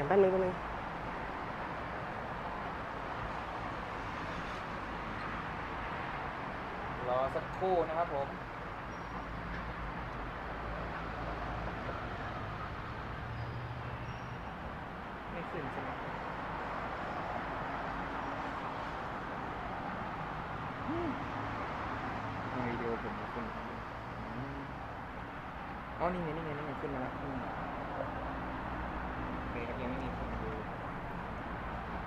อย่างแป๊บนึงแป๊บนึงรอสักครู่นะครับผม ไม่ขึ้นใช่ไหมในวิดีโอผมขึ้นอืมอ๋อนี่ไงนี่ไงนี่ไงขึ้นมาแล้ว เคครับยังไม่มีคนดู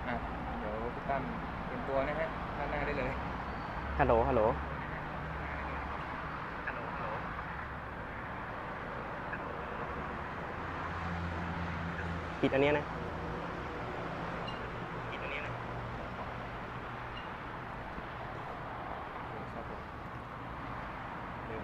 อะเดี๋ยวพี่ตั้มเตรียมตัวนะฮะด้านหน้าได้เลย ฮัลโหล ฮัลโหล ปิดอันเนี้ยนะ ปิดอันเนี้ยนะ ครับผมหนึ่ง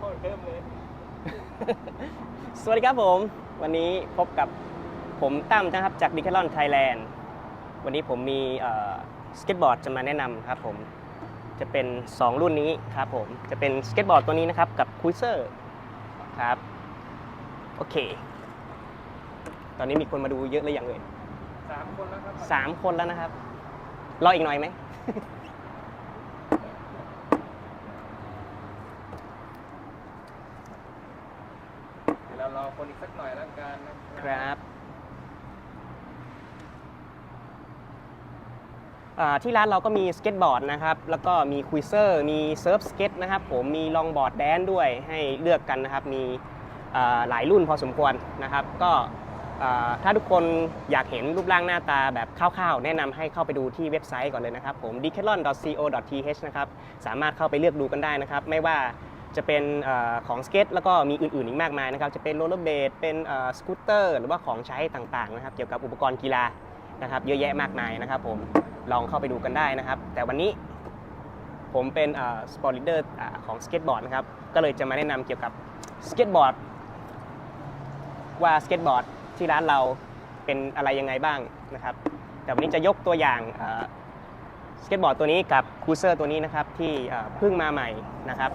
เริ่มเลย สวัสดีครับผม วันนี้พบกับผมตั้มนะครับจาก d e c a t h l o n Thailand วันนี้ผมมีสเก็ตบอร์ดจะมาแนะนำครับผม จะเป็น 2 รุ่นนี้ครับผม จะเป็นสเก็ตบอร์ดตัวนี้นะครับกับ Cruiser ครับ โอเค ตอนนี้มีคนมาดูเยอะเลยอย่างเลยสามคนแล้วครับสามคนแล้วนะครับ รออีกหน่อยไหม เดี๋ยวเรารอคนอีกสักหน่อยแล้วกันนะ ค ค รับอ่า ที่ร้านเราก็มีสเก็ตบอร์ดนะครับ แล้วก็มีคุยเซอร์ มีเซิร์ฟสเก็ตนะครับ ผมมีลองบอร์ดแดนด้วยให้เลือกกันนะครับ มีหลายรุ่นพอสมควรนะครับ ก็ถ้าทุกคนอยากเห็นรูปร่างหน้าตาแบบคร่าวๆ แนะนำให้เข้าไปดูที่เว็บไซต์ก่อนเลยนะครับ ผม decathlon.co.th นะครับ สามารถเข้าไปเลือกดูกันได้นะครับ ไม่ว่าจะเป็นอของสเก็ตแล้วก็มีอื่นๆอีกมากมายนะครับ จะเป็นโรลเลอร์เบดเป็นสกูตเตอร์หรือว่าของใช้ต่างๆนะครับ เกี่ยวกับอุปกรณ์กีฬา นะครับ เยอะแยะมากมายนะครับผมลองเข้าไปดูกันได้นะครับ แต่วันนี้ผมเป็นสปอร์ตลีดเดอร์ของสเก็ตบอร์ดนะครับ ก็เลยจะมาแนะนำเกี่ยวกับสเก็ตบอร์ดว่าสเก็ตบอร์ดที่ร้านเราเป็นอะไรยังไงบ้างนะครับ แต่วันนี้จะยกตัวอย่างสเก็ตบอร์ดตัวนี้กับคูเซอร์ตัวนี้นะครับที่เพิ่งมาใหม่นะครับ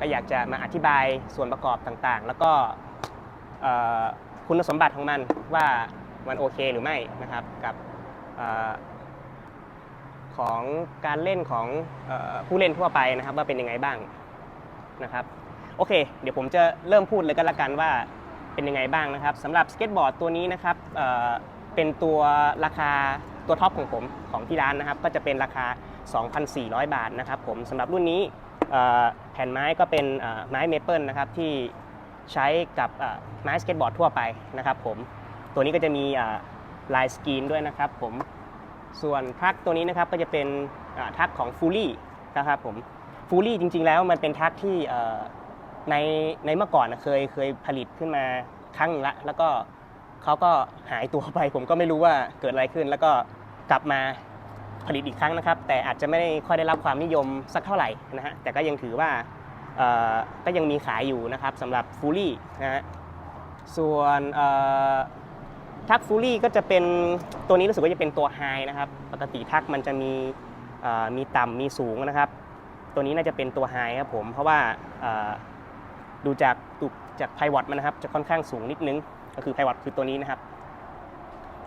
ก็อยากจะมาอธิบายส่วนประกอบต่างๆ แล้วก็คุณสมบัติของมันว่า มันโอเคหรือไม่นะครับกับอของการเล่นของอผู้เล่นทั่วไปนะครับ ว่าเป็นยังไงบ้างนะครับโอเค เดี๋ยวผมจะเริ่มพูดเลยกันละกันว่าเป็นยังไงบ้างนะครับสำหรับสเก็ตบอร์ดตัวนี้นะครับเเป็นตัวราคาตัวท็อปของผมของที่ร้านนะครับ ก็จะเป็นราคา 2,400 บาทนะครับผมสำหรับรุ่นนี้แผ่นไม้ก็เป็นไม้เมเปิลนะครับที่ใช้กับไม้สเก็ตบอร์ดทั่วไปนะครับผม ตัวนี้ก็จะมีลายสกรีนด้วยนะครับผมส่วนทักตัวนี้นะครับก็จะเป็นทักของฟูลี่นะครับผมฟูลี่จริง ๆ แล้วมันเป็นทักที่ในในเมื่อก่อนนะเคยเคยผลิตขึ้นมาครั้งละ แล้วก็เขาก็หายตัวไป ผมก็ไม่รู้ว่าเกิดอะไรขึ้น แล้วก็กลับมาผลิตอีกครั้งนะครับ แต่อาจจะไม่ได้ค่อยได้รับความนิยมสักเท่าไหร่นะฮะแต่ก็ยังถือว่าก็ยังมีขายอยู่นะครับสำหรับฟูลี่นะฮะส่วน ทักฟูลี่ก็จะเป็นตัวนี้รู้สึกว่าจะเป็นตัวไฮนะครับ ปกติทักมันจะมีมีต่ำมีสูงนะครับ ตัวนี้น่าจะเป็นตัวไฮครับผม เพราะว่าดูจากดูจากไพวอตมันนะครับ จะค่อนข้างสูงนิดนึง ก็คือไพวอตคือตัวนี้นะครับ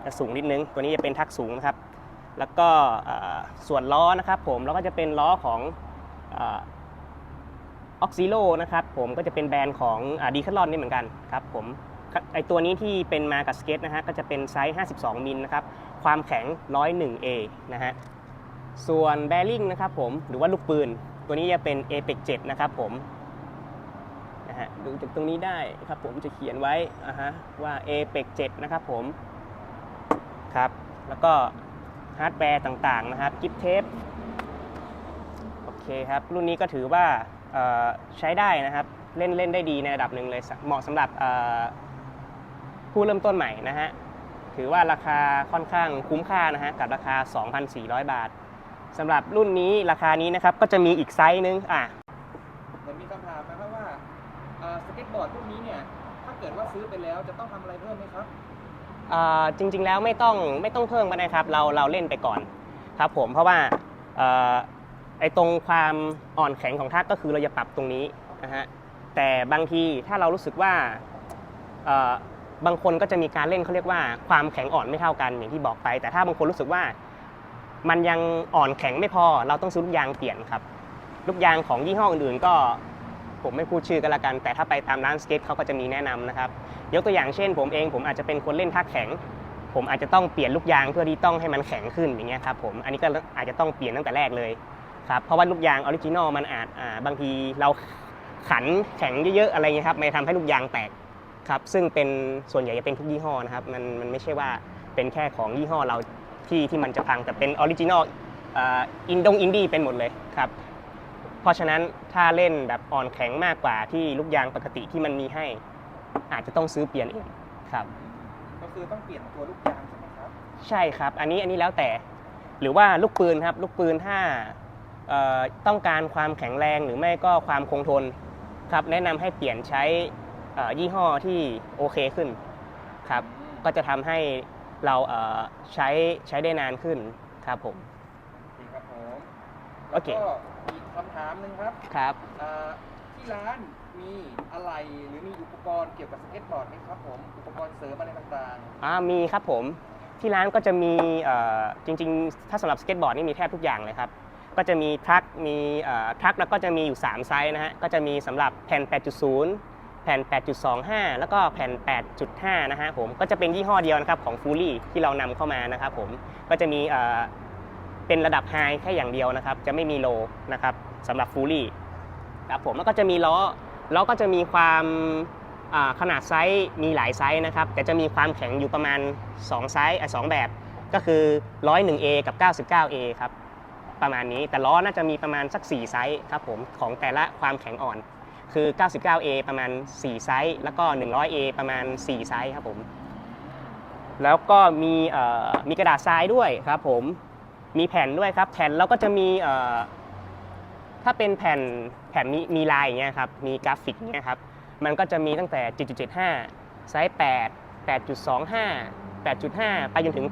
จะสูงนิดนึง ตัวนี้จะเป็นทักสูงนะครับ แล้วก็ส่วนล้อนะครับ ผมแล้วก็จะเป็นล้อของออกซิโลนะครับผมก็จะเป็นแบรนด์ของดีคัลลอนนี่เหมือนกันครับผม ไอตัวนี้ที่เป็นมากับสเก็ตนะฮะก็จะเป็นไซส์ 52 มิลนะครับ ความแข็ง 101A นะฮะ ส่วนแบริ่งนะครับผม หรือว่าลูกปืน ตัวนี้จะเป็น Apex 7 นะครับผม นะฮะ ดูจากตรงนี้ได้ครับผมจะเขียนไว้อ่าฮะว่า Apex 7 นะครับผม ครับ แล้วก็ฮาร์ดแวร์ต่างๆนะครับกิฟเทปโอเคครับ รุ่นนี้ก็ถือว่าใช้ได้นะครับ เล่นเล่นได้ดีในระดับหนึ่งเลย เหมาะสำหรับ ผู้เริ่มต้นใหม่นะฮะถือว่าราคาค่อนข้างคุ้มค่านะฮะกับราคา 2,400 บาทสำหรับรุ่นนี้ราคานี้นะครับก็จะมีอีกไซส์หนึงอะเหมือนมีคำถามนะครับว่าอ่าสเก็ตบอร์ดพวกนี้เนี่ยถ้าเกิดว่าซื้อไปแล้วจะต้องทำอะไรเพิ่มไหมครับเอ่อจริง ๆ แล้วไม่ต้องไม่ต้องเพิ่มก็ได้ครับ เราเราเล่นไปก่อนครับผมเพราะว่าเอ่อไอ้ตรงความอ่อนแข็งของทักก็คือเราจะปรับตรงนี้นะฮะแต่บางทีถ้าเรารู้สึกว่าเอ่อ บางคนก็จะมีการเล่นเขาเรียกว่าความแข็งอ่อนไม่เท่ากันอย่างที่บอกไป แต่ถ้าบางคนรู้สึกว่า มันยังอ่อนแข็งไม่พอ เราต้องซื้อลูกยางเปลี่ยนครับลูกยางของยี่ห้ออื่นๆ ก็ผมไม่พูดชื่อกันละกัน แต่ถ้าไปตามร้านสเก็ตเขาก็จะมีแนะนำนะครับยกตัวอย่างเช่น ผมเองผมอาจจะเป็นคนเล่นทักแข็ง ผมอาจจะต้องเปลี่ยนลูกยางเพื่อที่ต้องให้มันแข็งขึ้นอย่างเงี้ยครับผมอันนี้ก็อาจจะต้องเปลี่ยนตั้งแต่แรกเลยครับเพราะว่าลูกยางออริจินอลมันอาจบางทีเราขันแข็งเยอะๆอะไรเงี้ยครับมันทำให้ลูกยางแตก ครับซึ่งเป็นส่วนใหญ่จะเป็นทุกยี่ห้อนะครับมันมันไม่ใช่ว่าเป็นแค่ของยี่ห้อเราที่ที่มันจะพังแต่เป็นออริจินอลอินดงอินดี้เป็นหมดเลยครับเพราะฉะนั้นถ้าเล่นแบบอ่อนแข็งมากกว่าที่ลูกยางปกติที่มันมีให้ อาจจะต้องซื้อเปลี่ยนเองครับ ก็คือต้องเปลี่ยนตัวลูกยางใช่ไหมครับ ใช่ครับ อันนี้อันนี้แล้วแต่ หรือว่าลูกปืนครับ ลูกปืนถ้าเอ่อต้องการความแข็งแรงหรือไม่ก็ความคงทนครับ แนะนำให้เปลี่ยนใช้เอ่อ ยี่ห้อที่โอเคขึ้นครับอืมก็จะทำให้เราเอ่อใช้ใช้ได้นานขึ้นครับผมโอเคครับผมโอเคแล้วก็อีกคำถามหนึ่งครับครับอ่าที่ร้านมีอะไรหรือมีอุปกรณ์เกี่ยวกับสเก็ตบอร์ดไหมครับผมอุปกรณ์เสริมอะไรต่างอ่ามีครับผมที่ร้านก็จะมีเอ่อจริงๆ ถ้าสำหรับสเก็ตบอร์ดนี่มีแทบทุกอย่างเลยครับ ก็จะมีทรัคมีเอ่อทรัคแล้วก็จะมีอยู่ 3 ไซส์นะฮะก็จะมีสำหรับแผ่น 8.0 แผ่น 8.25 แล้วก็แผ่น 8.5 นะฮะผม ก็จะเป็นยี่ห้อเดียวนะครับของฟูลี่ที่เรานำเข้ามานะครับผม ก็จะมีเอ่อเป็นระดับไฮแค่อย่างเดียวนะครับ จะไม่มีโลนะครับสำหรับฟูลี่ครับผม แล้วก็จะมีล้อ ล้อก็จะมีความอ่าขนาดไซส์มีหลายไซส์นะครับ แต่จะมีความแข็งอยู่ประมาณ 2 ไซส์อะสองแบบ ก็คือ 101A กับ 99A ครับประมาณนี้ แต่ล้อน่าจะมีประมาณสัก 4 ไซส์ครับผมของแต่ละความแข็งอ่อน คือ 99A ประมาณ 4 ไซส์ แล้วก็ 100A ประมาณ 4 ไซส์ครับผม แล้วก็มีมีกระดาษทรายด้วยครับผม มีแผ่นด้วยครับ แผ่นแล้วก็จะมีถ้าเป็นแผ่นแผ่นมีมีลายอย่างเงี้ยครับ มีกราฟิกเงี้ยครับ มันก็จะมีตั้งแต่ 7.75 ไซส์ 8 8.25 8.5 ไปจนถึง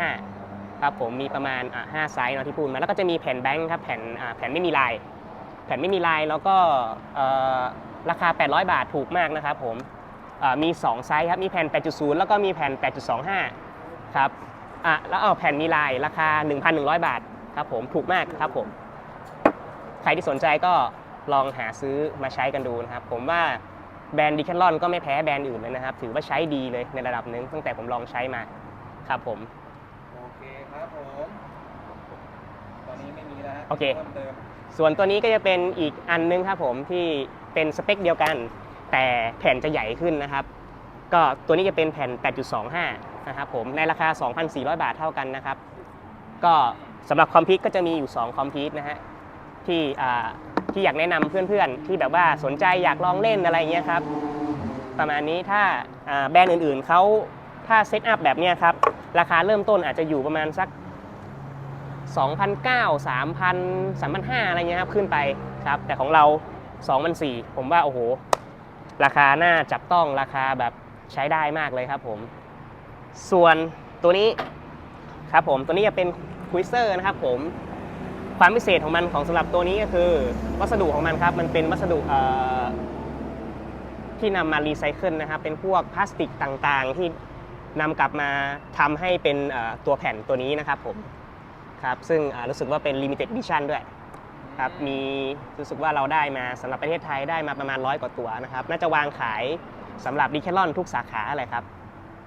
8.75 ครับผม มีประมาณ 5 ไซส์เนาะที่พูดมา แล้วก็จะมีแผ่นแบงค์ครับ แผ่นแผ่นไม่มีลาย แผ่นไม่มีลายแล้วก็เอ่อราคา 800 บาทถูกมากนะครับผมอ่ามี 2 ไซส์ครับ มีแผ่น 8.0 แล้วก็มีแผ่น 8.25 ครับอะแล้วเอาแผ่นมีลายราคา 1,100 บาทครับผมถูกมากครับผม ใครที่สนใจก็ลองหาซื้อมาใช้กันดูนะครับ ผมว่าแบรนด์ดิแคลอนก็ไม่แพ้แบรนด์อื่นเลยนะครับ ถือว่าใช้ดีเลยในระดับหนึ่งตั้งแต่ผมลองใช้มาครับผมๆโอเคครับผม ตอนนี้ไม่มีแล้วฮะโอเคเพิ่มเติม ส่วนตัวนี้ก็จะเป็นอีกอันนึงครับผมที่เป็นสเปคเดียวกัน แต่แผ่นจะใหญ่ขึ้นนะครับ ก็ตัวนี้จะเป็นแผ่น 8.25 นะครับผมในราคา 2,400 บาทเท่ากันนะครับ ก็สำหรับคอมพิวก็จะมีอยู่ 2 คอมพิวนะฮะที่ที่อยากแนะนำเพื่อนๆ ที่แบบว่าสนใจอยากลองเล่นอะไรอย่างเงี้ยครับ ประมาณนี้ถ้าอ่าแบรนด์อื่นๆเขาถ้าเซตอัพแบบเนี้ยครับ ราคาเริ่มต้นอาจจะอยู่ประมาณสัก 2,900 3,000 3,500 อะไรเงี้ยครับขึ้นไปครับ แต่ของเรา2,400ผมว่าโอ้โห ราคาน่าจับต้องราคาแบบใช้ได้มากเลยครับผม ส่วนตัวนี้ครับผมตัวนี้จะเป็นคุยเซอร์นะครับผมความพิเศษของมันของสำหรับตัวนี้ก็คือ วัสดุของมันครับ มันเป็นวัสดุที่นำมารีไซเคิลนะครับ เป็นพวกพลาสติกต่างๆ ที่นำกลับมาทำให้เป็นตัวแผ่นตัวนี้นะครับผม ครับซึ่งอ่ารู้สึกว่าเป็น limited edition ด้วยครับมีรู้สึกว่าเราได้มาสำหรับประเทศไทยได้มาประมาณร้อยกว่าตัวนะครับน่าจะวางขายสำหรับดิแคลอนทุกสาขาอะไรครับ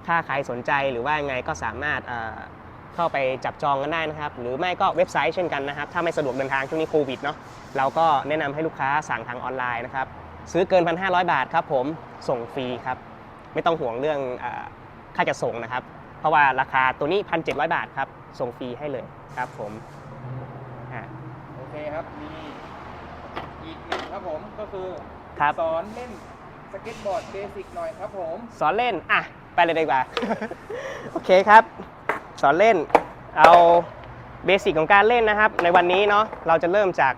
ถ้าใครสนใจหรือว่ายังไงก็สามารถอ่าเข้าไปจับจองกันได้นะครับ หรือไม่ก็เว็บไซต์เช่นกันนะครับ ถ้าไม่สะดวกเดินทางช่วงนี้โควิดเนาะเราก็แนะนำให้ลูกค้าสั่งทางออนไลน์นะครับ ซื้อเกิน 1,500 บาทครับผมส่งฟรีครับ ไม่ต้องห่วงเรื่องอาค่าจะส่งนะครับ เพราะว่าราคาตัวนี้ 1,700 บาทครับ ส่งฟรีให้เลยครับผมอ่า โอเคครับ มีอีกหนึ่งครับผมก็คือครับ สอนเล่นสเก็ตบอร์ดเบสิกหน่อยครับผม สอนเล่น อะ ไปเลยดีกว่า โอเคครับ สอนเล่น เอาเบสิกของการเล่นนะครับ ในวันนี้เนาะ เราจะเริ่มจาก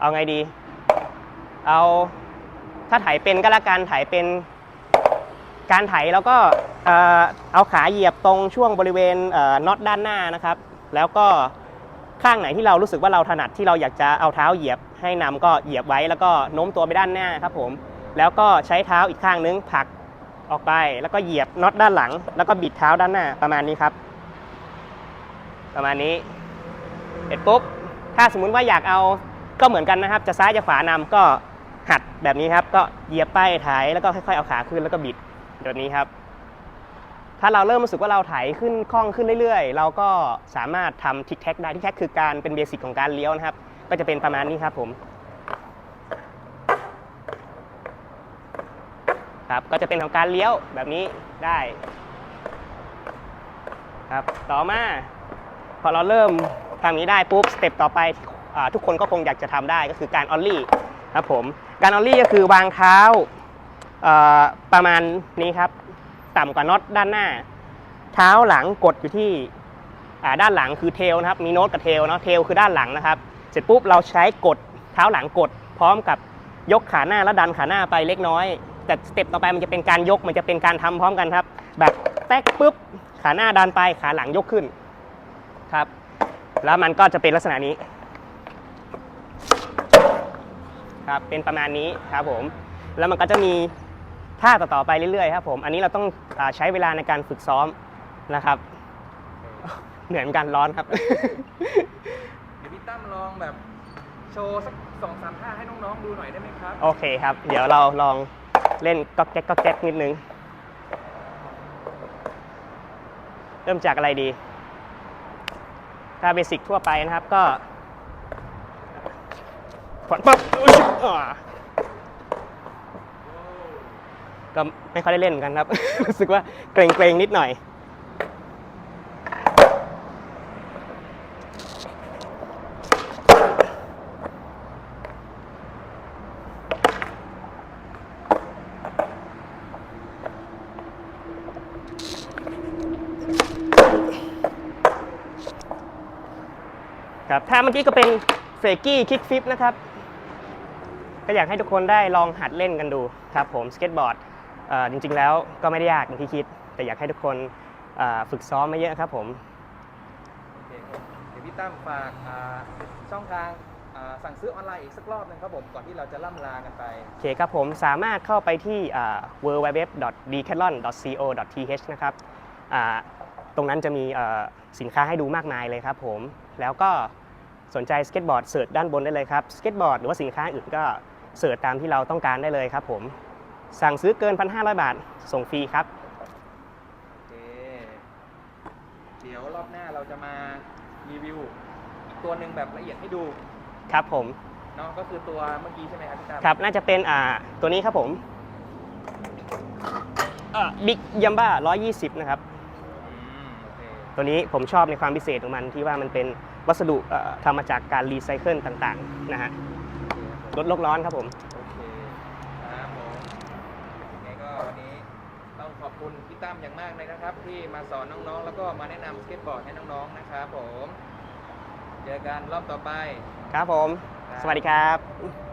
เอาไงดี เอา ถ้าไถเป็นก็แล้วกันไถเป็น การไถแล้วก็ เอาขาเหยียบตรงช่วงบริเวณน็อตด้านหน้านะครับ แล้วก็ข้างไหนที่เรารู้สึกว่าเราถนัดที่เราอยากจะเอาเท้าเหยียบให้นำก็เหยียบไว้แล้วก็โน้มตัวไปด้านหน้าครับผมแล้วก็ใช้เท้าอีกข้างนึงผลักออกไป แล้วก็เหยียบน็อตด้านหลัง แล้วก็บิดเท้าด้านหน้าประมาณนี้ครับ ประมาณนี้เสร็จปุ๊บถ้าสมมุติว่าอยากเอาก็เหมือนกันนะครับ จะซ้ายจะขวานำก็หัดแบบนี้ครับ ก็เหยียบไปถ่ายแล้วก็ค่อยๆเอาขาขึ้นแล้วก็บิดแบบนี้ครับ ถ้าเราเริ่มรู้สึกว่าเราไถขึ้นคล่องขึ้นเรื่อยๆ เราก็สามารถทำทิกแท็กได้ทิกแท็กคือการเป็นเบสิกของการเลี้ยวนะครับ ก็จะเป็นประมาณนี้ครับผมครับก็จะเป็นของการเลี้ยวแบบนี้ได้ครับต่อมาพอเราเริ่มทำานี้ได้ปุ๊บสเต็ปต่อไปอทุกคนก็คงอยากจะทำได้ก็คือการออลลี่ครับผมการออลลี่ก็คือวางเท้าประมาณนี้ครับ ต่ำกว่าน็อตด้านหน้า เท้าหลังกดอยู่ที่ด้านหลังคือเทลนะครับ มีโน้ตกับเทลเนาะเทลคือด้านหลังนะครับ เสร็จปุ๊บเราใช้กดเท้าหลังกด พร้อมกับยกขาหน้าและดันขาหน้าไปเล็กน้อย แต่สเต็ปต่อไปมันจะเป็นการยกมันจะเป็นการทำพร้อมกันครับ แบบแตกปุ๊บขาหน้าดันไปขาหลังยกขึ้นครับ แล้วมันก็จะเป็นลักษณะนี้ครับเป็นประมาณนี้ครับผม แล้วมันก็จะมี ท่าต่อๆไปเรื่อยๆครับผม อันนี้เราต้องอาใช้เวลาในการฝึกซ้อมนะครับ เหนื่อยเหมือนกันร้อนครับ เดี๋ยวพี่ตั้มลองแบบโชว์สักสองสามท่าให้น้องๆดูหน่อยได้ไหมครับ โอเคครับ เดี๋ยวเราลองเล่นก๊อกแก๊กก๊อกแก๊กนิดนึง เริ่มจากอะไรดี ถ้าเบสิกทั่วไปนะครับก็ผ่อนปั๊บอุ๊ยอ่าก็ ไม่ค่อยได้เล่นเหมือนกันครับ รู้สึกว่าเกรงๆนิดหน่อย ครับถ้าเมื่อกี้ก็เป็นเฟกกี้คิกฟิปนะครับ ก็อยากให้ทุกคนได้ลองหัดเล่นกันดูครับผมสเก็ตบอร์ด จริงๆแล้วก็ไม่ได้ยากอย่างที่คิด แต่อยากให้ทุกคนฝึกซ้อมมาเยอะครับผมโอเคครับเดี๋ยวพี่ตั้มฝากอ่าช่องทางอ่าสั่งซื้อออนไลน์อีกสักรอบหนึงครับผมก่อนที่เราจะล่ำลากันไป โอเคครับผมสามารถเข้าไปที่ www.decathlon.co.th นะครับอ่าตรงนั้นจะมีเอ่อสินค้าให้ดูมากมายเลยครับผมแล้วก็สนใจสเก็ตบอร์ดเสิร์ชด้านบนได้เลยครับสเก็ตบอร์ดหรือว่าสินค้าอื่นก็เสิร์ชตามที่เราต้องการได้เลยครับผม สั่งซื้อเกิน 1,500 บาท ส่งฟรีครับ โอเค เดี๋ยวรอบหน้าเราจะมารีวิวอีกตัวหนึ่งแบบละเอียดให้ดูครับผม เนาะก็คือตัวเมื่อกี้ใช่ไหมครับพี่ตั้มครับ น่าจะเป็นอ่าตัวนี้ครับผมบิ๊กยัมบ้า120 นะครับ อืมโอเคตัวนี้ผมชอบในความพิเศษของมันที่ว่ามันเป็นวัสดุเอ่อทำมาจากการรีไซเคิลต่างๆ นะฮะลดโลกร้อนครับผม โอเคครับผมยังไงก็วันนี้ต้องขอบคุณพี่ ตั้มอย่างมากเลยนะครับ ที่มาสอนน้องๆ แล้วก็มาแนะนำสเก็ตบอร์ดให้น้องๆนะครับผม เจอกันรอบต่อไป ครับผมครับสวัสดีครับ